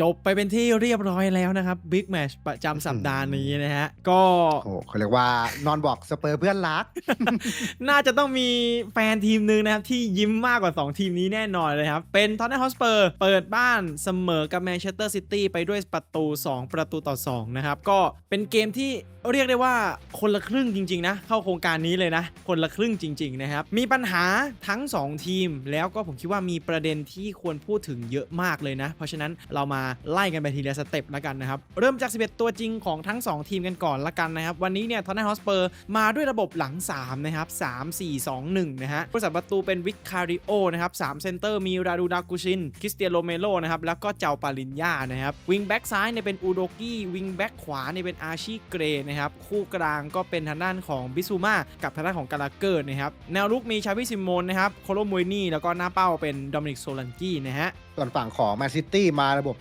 จบไปเป็นที่เรียบร้อยแล้วนะครับบิ๊กแมชประจำสัปดาห์นี้นะฮะ ก็โอ้โหเขาเรียกว่านอนบอกสเปอร์เพื่อนรัก น่าจะต้องมีแฟนทีมหนึ่งนะครับ ที่ยิ้มมากกว่า 2 ทีมนี้แน่นอนเลยครับ เป็นทอน n น m ฮอสเปอร์เปิดบ้านเสมอกับแมนเชสเตอร์ซิตี้ไปด้วยประตู 2 ประตูต่อ 2 นะครับ ก็เป็นเกมที่เรียกได้ว่าคนละครึ่งจริง ๆ นะ เข้าโครงการนี้เลยนะ คนละครึ่งจริง ๆ นะครับ มีปัญหาทั้ง 2 ทีม แล้วก็ผมคิดว่ามีประเด็นที่ควรพูดถึงเยอะมากเลยนะ เพราะฉะนั้นเรามาไล่กันไปทีละสเต็ปแล้วกันนะครับ เริ่มจาก 11 ตัวจริงของทั้ง 2 ทีมกันก่อนละกันนะครับ วันนี้เนี่ยทอน n นฮอสเปอร์มาด้วยระบบหลัง 3 นะครับ 3 4 2 1 นะฮะผู้สับประตูเป็นวิกคาริโอนะครับ3เซนเตอร์มีราดูดากุชิน คริสเตียโรเมโลนะครับ แล้วก็เจ้าปาลินยานะครับวิงแบ็กซ้ายเนี่ยเป็นอูโดกี้วิงแบ็กขวาเนี่ยเป็นอาชีเกรนะครับคู่กลางก็เป็นทางด้านของบิซูมากับทางด้านของกาลาเกอร์นะครับแนวลุกมีชาวิซิโมนนะครับโคโลมวยนี่แล้วก็หน้าเป้าเป็นดอมินิกโซลันกี้นะฮะส่วนฝั่งของแมนซิตี้มาระบบ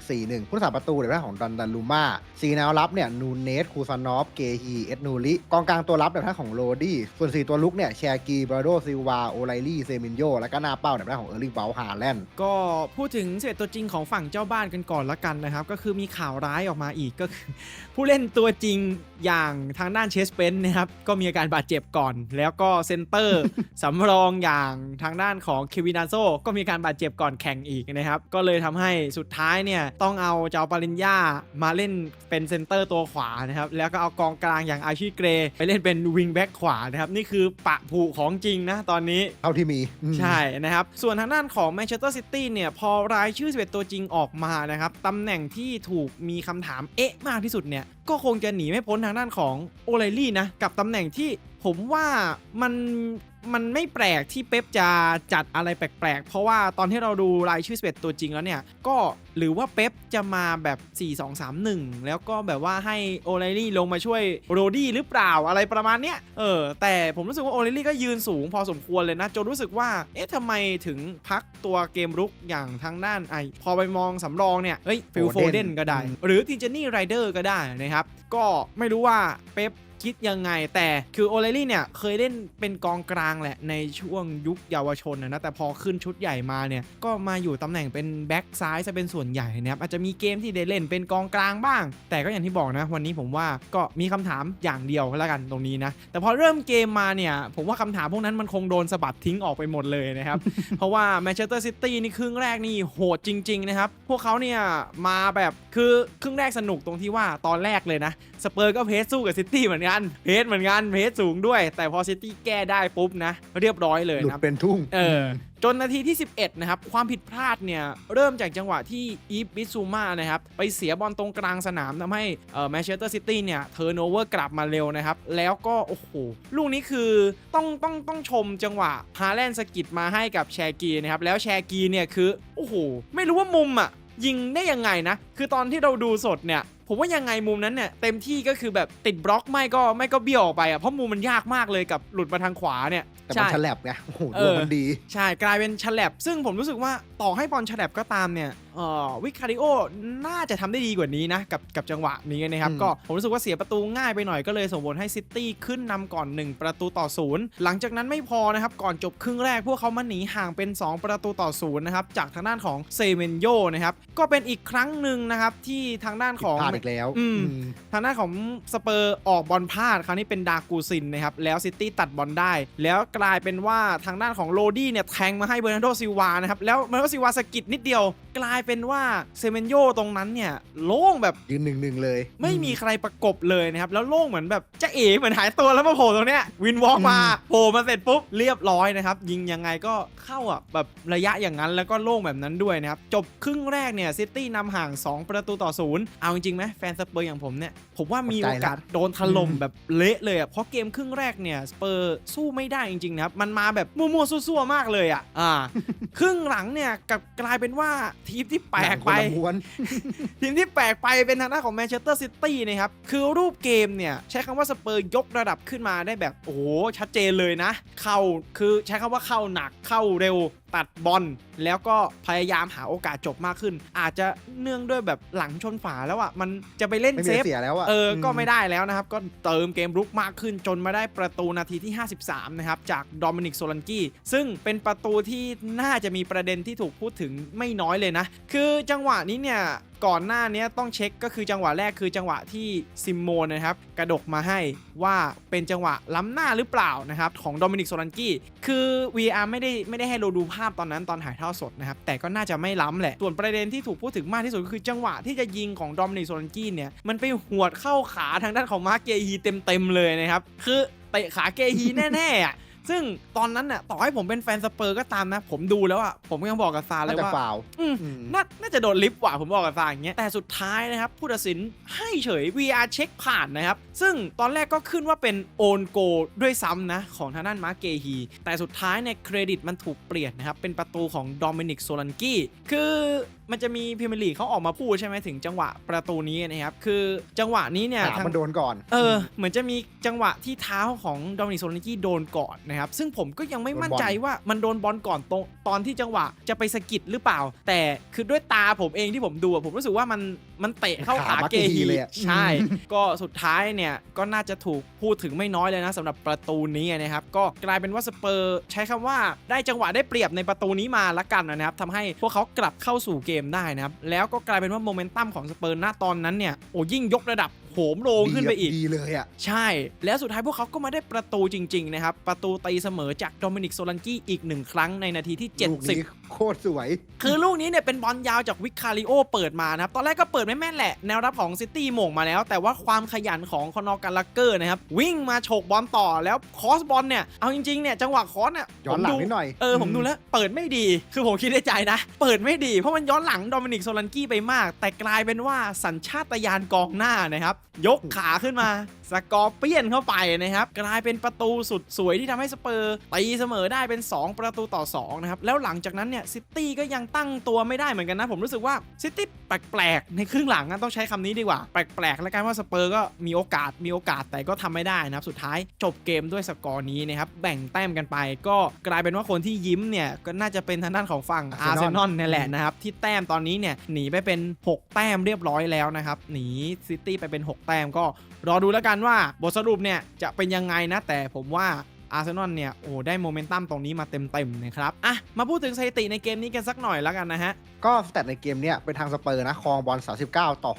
4-1-4-1 ผู้รักษาประตูในด้านของดันดันลูมาสีแนวรับเนี่ยนูเนสคูซานอฟ เกฮีเอ็ดนูริกองกลางตัวรับในด้านของโรดี้ส่วน 4 ตัวลุกเนี่ยแชร์กีบราโดซิลวาโอไลลี่เซมินโยแล้วก็หน้าเป้าในด้านของเออร์ลิงเบลฮาแลนด์ก็พูดถึง11ตัวจริงของฝั่งเจ้าบ้านกันก่อนละกันนะครับ ก็คือมีข่าวร้ายออกมาอีกก็คือผู้เล่นตัวจริงอย่างทางด้านเชสเปนนะครับก็มีอาการบาดเจ็บก่อน แล้วก็เซนเตอร์สำรองอย่างทางด้านของเควินาโซก็มีการบาดเจ็บก่อนแข่งอีกนะครับ ก็เลยทำให้สุดท้ายเนี่ยต้องเอาเจ้าปาริญญามาเล่นเป็นเซนเตอร์ตัวขวานะครับ แล้วก็เอากองกลางอย่างอาชีเกร ไปเล่นเป็นวิงแบ็กขวานะครับ นี่คือปะผูของจริงนะตอนนี้ เท่าที่มีอืมใช่นะครับ ส่วนทางด้านของแมนเชสเตอร์ซิตี้เนี่ย พอรายชื่อ 11 ตัวจริงออกมานะครับตำแหน่งที่ถูกมีคำถามเอ๊ะมากที่สุดเนี่ย ก็คงจะหนีไม่พ้นทางด้านของโอไลลี่นะ กับตำแหน่งที่ผมว่ามัน มันไม่แปลกที่เป๊ปจะจัดอะไรแปลกๆ เพราะว่าตอนที่เราดูรายชื่อ11ตัวจริงแล้วเนี่ย ก็หรือว่าเป๊ปจะมาแบบ 4 2 3 1 แล้วก็แบบว่าให้โอไลลี่ลงมาช่วยโรดี้หรือเปล่าอะไรประมาณเนี้ย เออ แต่ผมรู้สึกว่าโอไลลี่ก็ยืนสูงพอสมควรเลยนะ จนรู้สึกว่า เอ๊ะทำไมถึงพักตัวเกมรุกอย่างทางด้านไอ พอไปมองสำรองเนี่ย เฮ้ยฟิลโฟเดน Foden ก็ได้อืมหรือทินเจนี่ไรเดอร์ก็ได้นะครับ ก็ไม่รู้ว่าเป๊ป คิดยังไง แต่คือโอเลลี่เนี่ยเคยเล่นเป็นกองกลางแหละในช่วงยุคเยาวชนนะแต่พอขึ้นชุดใหญ่มาเนี่ยก็มาอยู่ตำแหน่งเป็นแบ็กซ้ายจะเป็นส่วนใหญ่นะครับอาจจะมีเกมที่ได้เล่นเป็นกองกลางบ้าง แต่ก็อย่างที่บอกนะวันนี้ผมว่าก็มีคำถามอย่างเดียวแล้วกันตรงนี้นะแต่พอเริ่มเกมมาเนี่ยผมว่าคำถามพวกนั้นมันคงโดนสะบัดทิ้งออกไปหมดเลยนะครับ เพราะว่าแมนเชสเตอร์ซิตี้นี่ครึ่งแรกนี่โหดจริงๆนะครับพวกเขาเนี่ยมาแบบคือครึ่งแรกสนุกตรงที่ว่าตอนแรกเลยนะสเปอร์ก็เพสสู้กับซิตี้เหมือนกันเพสเหมือนกันเพสสูงด้วย แต่พอซิตี้แก้ได้ปุ๊บนะ เรียบร้อยเลยหลุดนะเป็นทุ่ง เออจนนาทีที่ 11 นะครับ ความผิดพลาดเนี่ย เริ่มจากจังหวะที่อีฟบิซูมานะครับ ไปเสียบอลตรงกลางสนามทำให้เอ่อแมนเชสเตอร์ซิตี้เนี่ยเทอร์โนเวอร์กลับมาเร็วนะครับ แล้วก็โอ้โห ลูกนี้คือต้องต้องต้องชมจังหวะฮาแลนด์สกิดมาให้กับแชร์กีนะครับ แล้วแชร์กีเนี่ยคือ โอ้โห ไม่รู้ว่ามุมอะยิงได้ยังไงนะ คือตอนที่เราดูสดเนี่ย ผมว่ายังไงมุมนั้นเนี่ยเต็มที่ก็คือแบบติดบล็อกไม่ก็ไม่ก็เบี้ยวออกไปอะเพราะมุมมันยากมากเลยกับหลุดมาทางขวาเนี่ยแต่มันใช่ฉลับไงโอ้โหเอดวองมันดี ใช่กลายเป็นฉลับซึ่งผมรู้สึกว่าต่อให้บอลฉลับก็ตามเนี่ยเอ่อ วิคาริโอน่าจะทำได้ดีกว่านี้นะ กับกับจังหวะนี้นะครับอืมก็ผมรู้สึกว่าเสียประตูง่ายไปหน่อยก็เลยส่งผลให้ซิตี้ขึ้นนำก่อน 1 ประตูต่อศูนย์หลังจากนั้นไม่พอนะครับ ก่อนจบครึ่งแรกพวกเขามาหนีห่างเป็น 2 ประตูต่อศูนย์นะครับจากทางด้านของเซเมนโยนะครับก็เป็นอีกครั้งหนึ่งนะครับที่ทางด้านของพลาดอีกแล้วอืมอืมทางด้านของสเปอร์ออกบอลพลาดคราวนี้เป็นดากูซินนะครับแล้วซิตี้ตัดบอลได้ แล้วกลายเป็นว่าทางด้านของโรดี้เนี่ยแทงมาให้เบอร์นาร์โดซิลวานะครับแล้วเบอร์นาร์โดซิลวาสะกิดนิดเดียว กลายเป็นว่าเซเมนโยตรงนั้นเนี่ยโล่งแบบยืนหนึ่งหนึ่งเลย ไม่มีใครประกบเลยนะครับ แล้วโล่งเหมือนแบบจะเอ๋เหมือนหายตัวแล้วมาโผล่ตรงเนี้ยวินวอล์กมาโผล่มาเสร็จปุ๊บเรียบร้อยนะครับ ยิงยังไงก็เข้าอะแบบระยะอย่างนั้นแล้วก็โล่งแบบนั้นด้วยนะครับ จบครึ่งแรกเนี่ยซิตี้นำห่าง 2 ประตูต่อศูนย์เอาจริงๆไหมแฟนสเปอร์อย่างผมเนี่ยผมว่ามีโอกาสโดนถล่มแบบเละเลยอะเพราะเกมครึ่งแรกเนี่ยสเปอร์สู้ไม่ได้จริงๆนะครับมันมาแบบมั่วๆซั่วๆมากเลยอะอ่าครึ่งหลังเนี่ยกลับกลายเป็นว่าทีมที่แปลกไป หนังคนละม้วน ทีมที่แปลกไปเป็นทางด้านของแมนเชสเตอร์ซิตี้นะครับ คือรูปเกมเนี่ย ใช้คำว่าสเปอร์ยกระดับขึ้นมาได้แบบ โอ้โห ชัดเจนเลยนะ เข้าคือใช้คำว่าเข้าหนักเข้าเร็ว ตัดบอลแล้วก็พยายามหาโอกาสจบมากขึ้น อาจจะเนื่องด้วยแบบหลังชนฝาแล้วอะมันจะไปเล่นไม่เซมีฟเสียแล้วอะเออก็ไม่ได้แล้วนะครับ ก็เติมเกมรุกมากขึ้นจนมาได้ประตูนาทีที่ 53 นะครับ จากดอมินิกโซลันกี้ซึ่งเป็นประตูที่น่าจะมีประเด็นที่ถูกพูดถึงไม่น้อยเลยนะ คือจังหวะนี้เนี่ย ก่อนหน้านี้ต้องเช็คก็คือจังหวะแรกคือจังหวะที่ซิมโมนนะครับกระดกมาให้ว่าเป็นจังหวะล้ำหน้าหรือเปล่านะครับของโดมินิกโซลันกี้คือ VR ไม่ได้ไม่ได้ให้เราดูภาพตอนนั้นตอนถ่ายทอดสดนะครับแต่ก็น่าจะไม่ล้ำแหละ ส่วนประเด็นที่ถูกพูดถึงมากที่สุดก็คือจังหวะที่จะยิงของโดมินิกโซลันกี้เนี่ยมันไปหวดเข้าขาทางด้านของมาร์กเกฮีเต็มๆเลยนะครับคือเตะขาเกฮีแน่ๆอะ ซึ่งตอนนั้นน่ะต่อให้ผมเป็นแฟนสเปอร์ก็ตามนะ ผมดูแล้วอะผมก็ยังบอกกับซาเลน่ายจะว่า ฟาวล์อืม อืมนาน่าจะโดนลิฟต์ว่ะผมบอกกับซาอย่างเงี้ยแต่สุดท้ายนะครับ ผู้ตัดสินให้เฉย VR เช็คผ่านนะครับ ซึ่งตอนแรกก็ขึ้นว่าเป็นโอนโกด้วยซ้ำนะ ของทางด้านมาร์เกฮี แต่สุดท้ายเนี่ยเครดิตมันถูกเปลี่ยนนะครับ เป็นประตูของโดมินิกโซลันกี้คือ มันจะมีพรีเมียร์ลีกเขาออกมาพูดใช่ไหมถึงจังหวะประตูนี้นะครับคือจังหวะนี้เนี่ยขาทางมันโดนก่อนเออเหมือนจะมีจังหวะที่เท้าของโดมินิกโซลันกี้โดนก่อนนะครับซึ่งผมก็ยังไม่มั่นใจว่ามันโดนบอลก่อนตรงตอนที่จังหวะจะไปสะกิดหรือเปล่า แต่คือด้วยตาผมเองที่ผมดูอะผมรู้สึกว่ามันมันเตะเข้าขาขามาเกเกฮีฮีเลยอะ ใช่ ก็สุดท้ายเนี่ยก็น่าจะถูกพูดถึงไม่น้อยเลยนะสำหรับประตูนี้นะครับ ก็กลายเป็นว่าสเปอร์ใช้คำว่าได้จังหวะได้เปรียบในประตูนี้มาละกันนะครับทำให้พวกเขากลับเข้าสู่เกมได้นะครับ แล้วก็กลายเป็นว่าโมเมนตัมของสเปอร์ณตอนนั้นเนี่ยโอ้ยิ่งยกระดับ โหมโรงขึ้นไปอีก ดีเลยอะใช่ แล้วสุดท้ายพวกเขาก็มาได้ประตูจริง ๆ นะครับ ประตูตีเสมอจากโดมินิกโซลันกี้อีกหนึ่งครั้งในนาทีที่ ลูกนี้70 โคตรสวย คือลูกนี้เนี่ยเป็นบอลยาวจากวิคคาริโอเปิดมานะครับ ตอนแรกก็เปิดไม่แม่นแหละ แนวรับของซิตี้หม่งมาแล้ว แต่ว่าความขยันของคอนอร์การลักเกอร์นะครับ วิ่งมาโฉกบอลต่อแล้วคอสบอลเนี่ย เอาจริงๆเนี่ยจังหวะคอสเนี่ยย้อนหลังผมดูนิดหน่อยเออผมดูแล้ว เปิดไม่ดี คือผมคิดในใจนะ เปิดไม่ดีเพราะมันย้อนหลังโดมินิกโซลันกี้ไปมาก แต่กลายเป็นว่าสัญชาตญาณกองหน้านะครับยกขาขึ้นมาสกอร์เปียนเข้าไปนะครับ กลายเป็นประตูสุดสวยที่ทำให้สเปอร์ตีเสมอได้เป็น 2 ประตูต่อ2นะครับ แล้วหลังจากนั้นเนี่ยซิตี้ก็ยังตั้งตัวไม่ได้เหมือนกันนะ ผมรู้สึกว่าซิตี้แปลกๆ ในครึ่งหลังนะต้องใช้คำนี้ดีกว่า แปลกๆ แล้วกันว่าสเปอร์ก็มีโอกาสมีโอกาสแต่ก็ทำไม่ได้นะครับ สุดท้ายจบเกมด้วยสกอร์นี้นะครับแบ่งแต้มกันไป ก็กลายเป็นว่าคนที่ยิ้มเนี่ยก็น่าจะเป็นทางด้านของฝั่งอาร์เซนอลนี่แหละนะครับที่แต้มตอนนี้เนี่ยหนีไปเป็น 6 แต้มเรียบร้อยแล้วนะครับหนีซิตี้ไปเป็น 6 แต้มก็รอดูแล้วกันว่าบทสรุปเนี่ยจะเป็นยังไงนะ แต่ผมว่าอาร์เซนอลเนี่ยโอ้ได้โมเมนตัมตรงนี้มาเต็มๆนะครับอะมาพูดถึงสถิติในเกมนี้กันสักหน่อยแล้วกันนะฮะ ก็สแตทในเกมเนี้ยเป็นทางสเปอร์นะครองบอล 39 ต่อ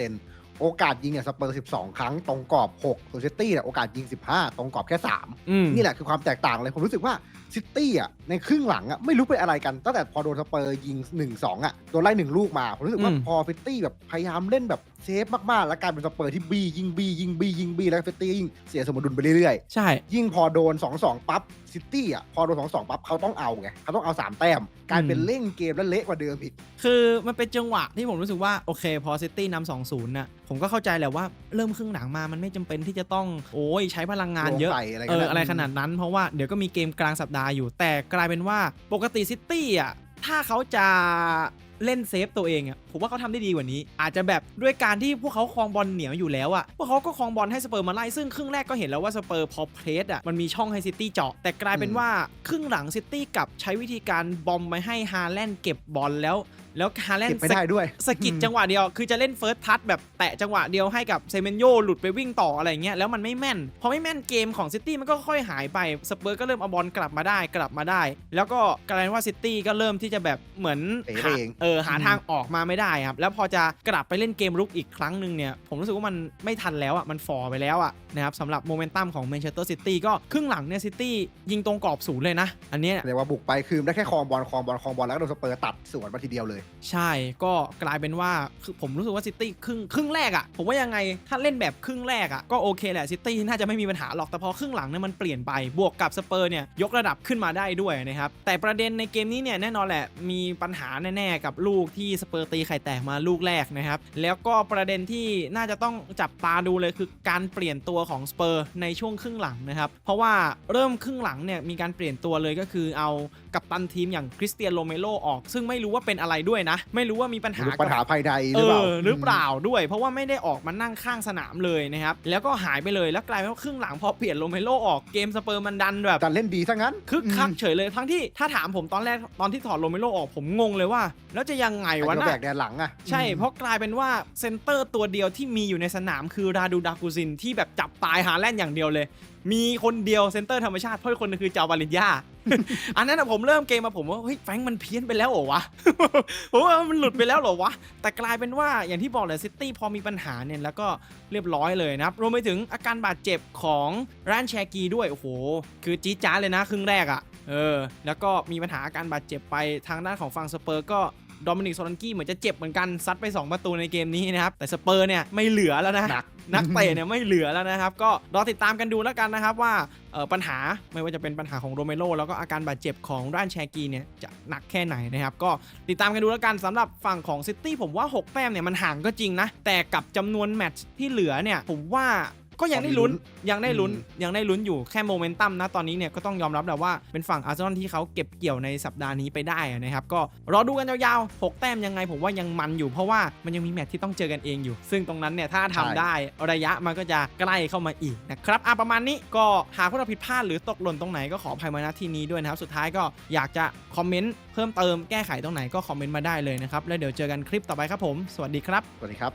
61%โอกาสยิงเนี่ยสเปอร์ 12 ครั้งตรงกรอบ6ส่วนซิตี้เนี่ยโอกาสยิง 15 ตรงกรอบแค่3อืมนี่แหละคือความแตกต่างเลย ผมรู้สึกว่าซิตี้อะในครึ่งหลังอะไม่รู้เป็นอะไรกัน ตั้งแต่พอโดนสเปอร์ยิง 1-2 อะโดนไล่หนึ่งลูกมา ผมรู้สึกว่าอืมพอซิตี้แบบพยายามเล่นแบบ เซฟมากๆ แล้วกลายเป็นสเปอร์ที่บียิงบียิงบียิงบีแล้วซิตี้ยิงเสียสมดุลไปเรื่อยๆใช่ยิ่งพอโดน 2-2 ปั๊บซิตี้อะพอโดน 2-2 ปั๊บเขาต้องเอาไงเขาต้องเอา 3 แต้มกลายเป็นเล่นเกมแล้วเละกว่าเดิมอีก คือมันเป็นจังหวะที่ผมรู้สึกว่า โอเค พอซิตี้นำสองศูนย์น่ะผมก็เข้าใจแหละว่าเริ่มครึ่งหลังมามันไม่จำเป็นที่จะต้องโอ้ยใช้พลังงานเยอะลงใส่อะไรเออขนาดนั้นอะไรขนาดนั้นเพราะว่าเดี๋ยวก็มีเกมกลางสัปดาห์อยู่ แต่กลายเป็นว่าปกติซิตี้อะ ถ้าเขาจะ เล่นเซฟตัวเองอะผมว่าเขาทำได้ดีกว่านี้ อาจจะแบบด้วยการที่พวกเขาครองบอลเหนียวอยู่แล้วอะพวกเขาก็ครองบอลให้สเปอร์มาไล่ซึ่งครึ่งแรกก็เห็นแล้วว่าสเปอร์พอเพรสอะมันมีช่องให้ซิตี้เจาะแต่กลายเป็นว่าครึ่งหลังซิตี้กลับใช้วิธีการบอมไปให้ฮาแลนด์เก็บบอลแล้วแล้วฮาแลนเก็บด์ไม่ได้ด้วย สะกิดจังหวะเดียว คือจะเล่นเฟิร์สทัชแบบแตะจังหวะเดียวให้กับเซเมนโยหลุดไปวิ่งต่ออะไรเงี้ย แล้วมันไม่แม่น พอไม่แม่นเกมของซิตี้มันก็ค่อยหายไป สเปอร์ก็เริ่มเอาบอลกลับมาได้กลับมาได้ แล้วก็กลายเป็นว่าซิตี้ก็เริ่มที่จะแบบเหมือนเป๋หาเอง เออหาทางออกมาไม่ได้ครับ แล้วพอจะกลับไปเล่นเกมรุกอีกครั้งหนึ่งเนี่ย ผมรู้สึกว่ามันไม่ทันแล้วอะ มันฟอร์ไปแล้วอะนะครับสำหรับโมเมนตัมของแมนเชสเตอร์ซิตี้ก็ครึ่งหลังเนี่ยซิตี้ยิงตรงกรอบศูนย์เลยนะ อันเนี้ยเรียกว่าบุกไปคือได้แค่ครองบอลครองบอลครองบอลแล้วก็โดนสเปอร์ตัดสวนมาทีเดียวเลยใช่ก็กลายเป็นว่าคือผมรู้สึกว่าซิตี้ครึ่งครึ่งแรกอะ่ะผมว่ายังไงถ้าเล่นแบบครึ่งแรกอะ่ะก็โอเคแหละซิตี้น่าจะไม่มีปัญหาหรอกแต่พอครึ่งหลังเนี่ยมันเปลี่ยนไปบวกกับสเปอร์เนี่ยยกระดับขึ้นมาได้ด้วยนะครับแต่ประเด็นในเกมนี้เนี่ยแน่นอนแหละมีปัญหาแน่ๆกับลูกที่สเปอร์ตีไข่แตกมาลูกแรกนะครับแล้วก็ประเด็นที่น่าจะต้องจับตาดูเลยคือการเปลี่ยนตัวของสเปอร์ในช่วงครึ่งหลังนะครับเพราะว่าเริ่มครึ่งหลังเนี่ยมีการเปลี่ยนตัวเลยก็คือเอากับตันทีมอย่างคริสเตียนโรเมโรออก ซึ่งไม่รู้ว่าเป็นอะไรด้วยนะ ไม่รู้ว่ามีปัญหาปัญหากับภายในหเอรือเปล่าอหรือเปล่าด้วย เพราะว่าไม่ได้ออกมานั่งข้างสนามเลยนะครับแล้วก็หายไปเลยแล้วกลายเป็นว่าครึ่งหลังพอเปลี่ยนโรเมโรออกเกมสเปอร์มันดันแบบแต่เล่นดีซะงั้นคึกคักอืมเฉยเลยทั้งที่ถ้าถามผมตอนแรกตอนที่ถอดโรเมโรออกผมงงเลยว่า แล้วจะยังไงไอ้วะตัวนะแบกแดนหลังอะใช่เพราะกลายเป็นว่าเซนเตอร์ตัวเดียวที่มีอยู่ในสนามคือราดูดากูซินที่แบบจับตายหาแล่นอย่างเดียวเลย มีคนเดียวเซนเตอร์ธรรมชาติเพราะคนนึงคือเจ้าบาลินยาอันนั้นผมเริ่มเกมมาผมว่าเฮ้ยแฟงมันเพี้ยนไปแล้วเหรอวะผมว่ามันหลุดไปแล้วเหรอวะ แต่กลายเป็นว่าอย่างที่บอกเลยซิตี้พอมีปัญหาเนี่ยแล้วก็เรียบร้อยเลยนะครับ รวมไปถึงอาการบาดเจ็บของร้านแชกีด้วย โอ้โห คือจี๊ดจ้าเลยนะครึ่งแรกอะ่ะเออ แล้วก็มีปัญหาอาการบาดเจ็บไปทางด้านของฝั่งสเปอร์ก็ โดมินิกโซลันกี้เหมือนจะเจ็บเหมือนกันซัดไป 2 ประตูในเกมนี้นะครับ แต่สเปอร์เนี่ยไม่เหลือแล้วนะหนักนักเตะเนี่ยไม่เหลือแล้วนะครับ ก็รอติดตามกันดูแล้วกันนะครับว่าเอ่อปัญหาไม่ว่าจะเป็นปัญหาของโรเมโรแล้วก็อาการบาดเจ็บของด้านแชร์กีเนี่ยจะหนักแค่ไหนนะครับ ก็ติดตามกันดูแล้วกันสำหรับฝั่งของซิตี้ผมว่า 6 แต้มเนี่ยมันห่างก็จริงนะแต่กับจำนวนแมตช์ที่เหลือเนี่ยผมว่า ก็ยังได้ลุ้นยังได้ลุ้นอืมยังได้ลุ้นอยู่แค่โมเมนตัมนะตอนนี้เนี่ยก็ต้องยอมรับแหละว่าเป็นฝั่งอาร์เซนอลที่เขาเก็บเกี่ยวในสัปดาห์นี้ไปได้นะครับก็รอดูกันยาวๆ 6 แต้มยังไงผมว่ายังมันอยู่เพราะว่ามันยังมีแมตช์ที่ต้องเจอกันเองอยู่ ซึ่งตรงนั้นเนี่ยถ้าทำได้ระยะมันก็จะใกล้เข้ามาอีกนะครับอะประมาณนี้ก็หากพวกเราผิดพลาดหรือตกหล่นตรงไหนก็ขออภัยมาณที่นี้ด้วยนะครับสุดท้ายก็อยากจะคอมเมนต์เพิ่มเติมแก้ไขตรงไหนก็คอมเมนต์มาได้เลยนะครับแล้วเดี๋ยวเจอกันคลิปต่อไปครับผม สวัสดีครับสวัสดีครับ